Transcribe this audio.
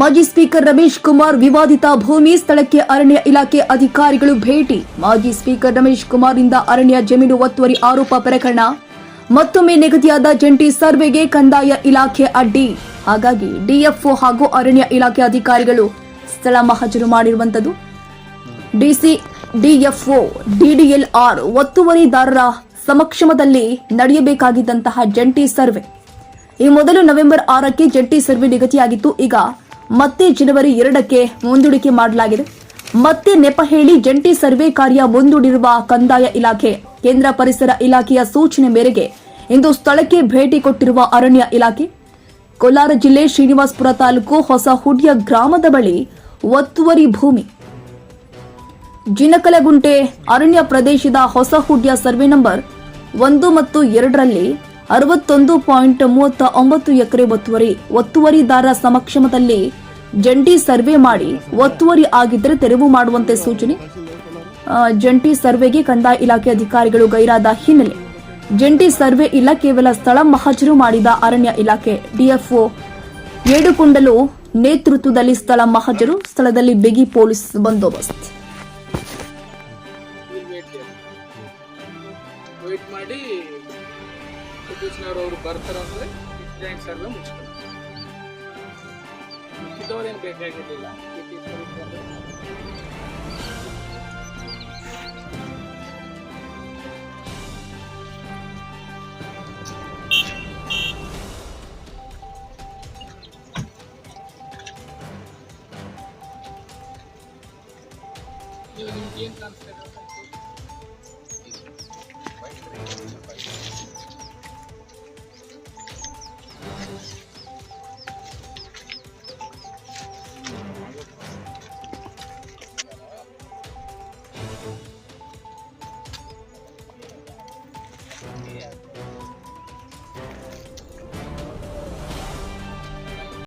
ಮಾಜಿ ಸ್ಪೀಕರ್ ರಮೇಶ್ ಕುಮಾರ್ ವಿವಾದಿತ ಭೂಮಿ, ಸ್ಥಳಕ್ಕೆ ಅರಣ್ಯ ಇಲಾಖೆ ಅಧಿಕಾರಿಗಳು ಭೇಟಿ. ಮಾಜಿ ಸ್ಪೀಕರ್ ರಮೇಶ್ ಕುಮಾರ್ ಇಂದ ಅರಣ್ಯ ಜಮೀನು ಒತ್ತುವರಿ ಆರೋಪ ಪ್ರಕರಣ. ಮತ್ತೊಮ್ಮೆ ನಿಗದಿಯಾದ ಜಂಟಿ ಸರ್ವೆಗೆ ಕಂದಾಯ ಇಲಾಖೆ ಅಡ್ಡಿ. ಹಾಗಾಗಿ ಡಿಎಫ್ಒ ಹಾಗೂ ಅರಣ್ಯ ಇಲಾಖೆ ಅಧಿಕಾರಿಗಳು ಸ್ಥಳ ಮಹಜರು ಮಾಡಿರುವಂತದ್ದು ಡಿಸಿ, ಡಿಎಫ್ಒ, ಡಿಡಿಎಲ್ಆರ್ ಒತ್ತುವರಿದಾರರ ಸಮಕ್ಷಮದಲ್ಲಿ ನಡೆಯಬೇಕಾಗಿದ್ದಂತಹ ಜಂಟಿ ಸರ್ವೆ. ಈ ಮೊದಲು ನವೆಂಬರ್ ಆರಕ್ಕೆ ಜಂಟಿ ಸರ್ವೆ ನಿಗದಿಯಾಗಿತ್ತು. ಈಗ ಮತ್ತೆ ಜನವರಿ ಎರಡಕ್ಕೆ ಮುಂದೂಡಿಕೆ ಮಾಡಲಾಗಿದೆ. ಮತ್ತೆ ನೆಪ ಹೇಳಿ ಜಂಟಿ ಸರ್ವೆ ಕಾರ್ಯ ಮುಂದೂಡಿರುವ ಕಂದಾಯ ಇಲಾಖೆ, ಕೇಂದ್ರ ಪರಿಸರ ಇಲಾಖೆಯ ಸೂಚನೆ ಮೇರೆಗೆ ಇಂದು ಸ್ಥಳಕ್ಕೆ ಭೇಟಿ ಕೊಟ್ಟಿರುವ ಅರಣ್ಯ ಇಲಾಖೆ, ಕೋಲಾರ ಜಿಲ್ಲೆ ಶ್ರೀನಿವಾಸಪುರ ತಾಲೂಕು ಹೊಸ ಹುಡಿಯ ಗ್ರಾಮದ ಬಳಿ ಒತ್ತುವರಿ ಭೂಮಿ. ಜಿನಕಲಗುಂಟೆ ಅರಣ್ಯ ಪ್ರದೇಶದ ಹೊಸ ಹುಡಿಯ ಸರ್ವೆ ನಂಬರ್ ಒಂದು ಮತ್ತು ಎರಡರಲ್ಲಿ ಅರವತ್ತೊಂದು ಪಾಯಿಂಟ್ ಮೂವತ್ತ ಒಂಬತ್ತು ಎಕರೆ ಒತ್ತುವರಿ ಒತ್ತುವರಿದಾರರ ಸಮಕ್ಷಮದಲ್ಲಿ ಜಂಟಿ ಸರ್ವೆ ಮಾಡಿ ಒತ್ತುವರಿ ಆಗಿದ್ದರೆ ತೆರವು ಮಾಡುವಂತೆ ಸೂಚನೆ. ಜಂಟಿ ಸರ್ವೆಗೆ ಕಂದಾಯ ಇಲಾಖೆ ಅಧಿಕಾರಿಗಳು ಗೈರಾದ ಹಿನ್ನೆಲೆ ಜಂಟಿ ಸರ್ವೆ ಇಲ್ಲ, ಕೇವಲ ಸ್ಥಳ ಮಹಜರು ಮಾಡಿದ ಅರಣ್ಯ ಇಲಾಖೆ ಡಿಎಫ್ಒ ಏಡುಕೊಂಡಲು ನೇತೃತ್ವದಲ್ಲಿ ಸ್ಥಳ ಮಹಜರು, ಸ್ಥಳದಲ್ಲಿ ಬಿಗಿ ಪೊಲೀಸ್ ಬಂದೋಬಸ್ತ್. ಮಾಡಿ ಸತೀಶ್ನವ್ರು ಅವರು ಬರ್ತಾರಂದ್ರೆ ಜಾಯಿಂಟ್ ಸರ್ವೆ ಮುಗಿಸ್ತಾರೆ ಮುಗಿದವ್ರೇನು ಬೇಕಾಗಿರಲಿಲ್ಲ ಸತೀಶ್ನವ್ರು ಬಂದ್ರೆ ಈಗ ನಿಮ್ಗೆ ಏನು ಕಾಣಿಸ್ತಾ ಇದೆ